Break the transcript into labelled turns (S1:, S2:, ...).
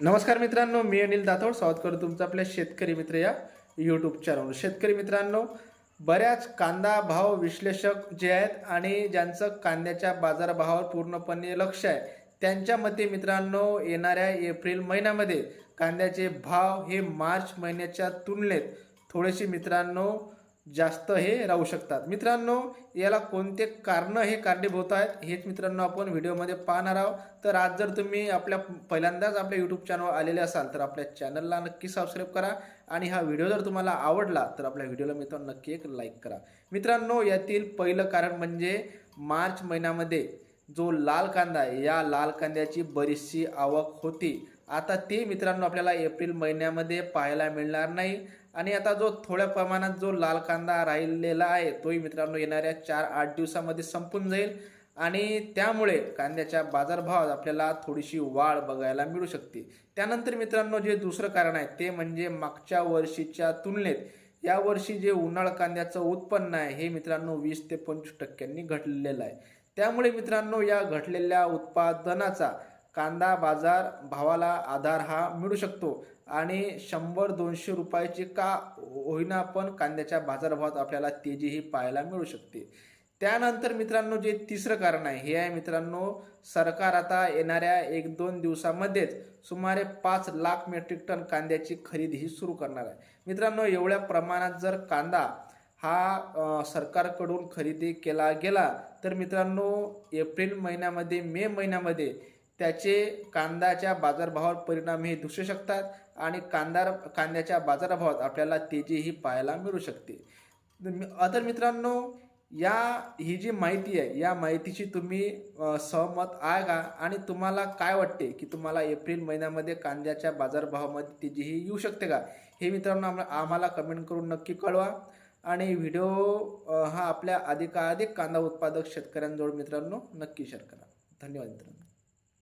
S1: नमस्कार मित्रांनो मी अनिल दाथोड स्वागत करतो तुमचं आपल्या शेतकरी मित्र या यूट्यूब चॅनलवर शेतकरी मित्रांनो बऱ्याच कांदा भाव विश्लेषक जे आहेत आणि ज्यांचं कांद्याच्या बाजारभावावर पूर्णपणे लक्ष आहे त्यांच्या मते मित्रांनो येणाऱ्या एप्रिल महिन्यामध्ये कांद्याचे भाव हे मार्च महिन्याच्या तुलनेत थोडेसे मित्रांनो जास्त हे राहू शकतात. मित्रांनो याला कोणते कारणं हे कारणीभूत आहेत हेच मित्रांनो आपण व्हिडिओमध्ये पाहणार आहोत. तर आज जर तुम्ही आपल्या पहिल्यांदाच आपल्या यूट्यूब चॅनलवर आलेले असाल तर आपल्या चॅनलला नक्की सबस्क्राईब करा. आणि हा व्हिडिओ जर तुम्हाला आवडला तर आपल्या व्हिडिओला मित्रांनो नक्की एक लाईक करा. मित्रांनो यातील पहिलं कारण म्हणजे मार्च महिन्यामध्ये जो लाल कांदा आहे या लाल कांद्याची बरीचशी आवक होती. आता ते मित्रांनो आपल्याला एप्रिल महिन्यामध्ये पाहायला मिळणार नाही. आणि आता जो थोड्या प्रमाणात जो लाल कांदा राहिलेला आहे तोही मित्रांनो येणाऱ्या चार आठ दिवसामध्ये संपून जाईल. आणि त्यामुळे कांद्याच्या बाजारभावात आपल्याला थोडीशी वाढ बघायला मिळू शकते. त्यानंतर मित्रांनो जे दुसरं कारण आहे ते म्हणजे मागच्या वर्षीच्या तुलनेत या वर्षी जे उन्हाळ कांद्याचं उत्पन्न आहे हे मित्रांनो वीस ते पंचवीस टक्क्यांनी घटलेलं आहे. त्यामुळे मित्रांनो या घटलेल्या उत्पादनाचा कांदा बाजार भावाला आधार हा मिळू शकतो. आणि शंभर दोनशे रुपयाची का होईना पण कांद्याच्या बाजारभावात आपल्याला तेजीही पाहायला मिळू शकते. त्यानंतर मित्रांनो जे तिसरं कारण आहे हे आहे मित्रांनो सरकार आता येणाऱ्या एक दोन दिवसामध्येच सुमारे पाच लाख मेट्रिक टन कांद्याची खरेदी ही सुरू करणार आहे. मित्रांनो एवढ्या प्रमाणात जर कांदा हा सरकारकडून खरेदी केला गेला तर मित्रांनो एप्रिल महिन्यामध्ये मे महिन्यामध्ये त्याचे कांद्याच्या बाजारभावावर परिणाम हे दिसू शकतात आणि कांदा कांद्याच्या बाजारभावात आपल्याला तेजीही पाहायला मिळू शकते. अदर मित्रांनो या ही जी माहिती आहे या माहितीशी तुम्ही सहमत आहे का? आणि तुम्हाला काय वाटते की तुम्हाला एप्रिल महिन्यामध्ये कांद्याच्या बाजारभावामध्ये तेजी ही येऊ शकते का? हे मित्रांनो आम्हा- आम्हाला कमेंट करून नक्की कळवा. आणि व्हिडिओ हा आपल्या अधिकाधिक कांदा उत्पादक शेतकऱ्यांजवळ मित्रांनो नक्की शेअर करा. धन्यवाद मित्रांनो.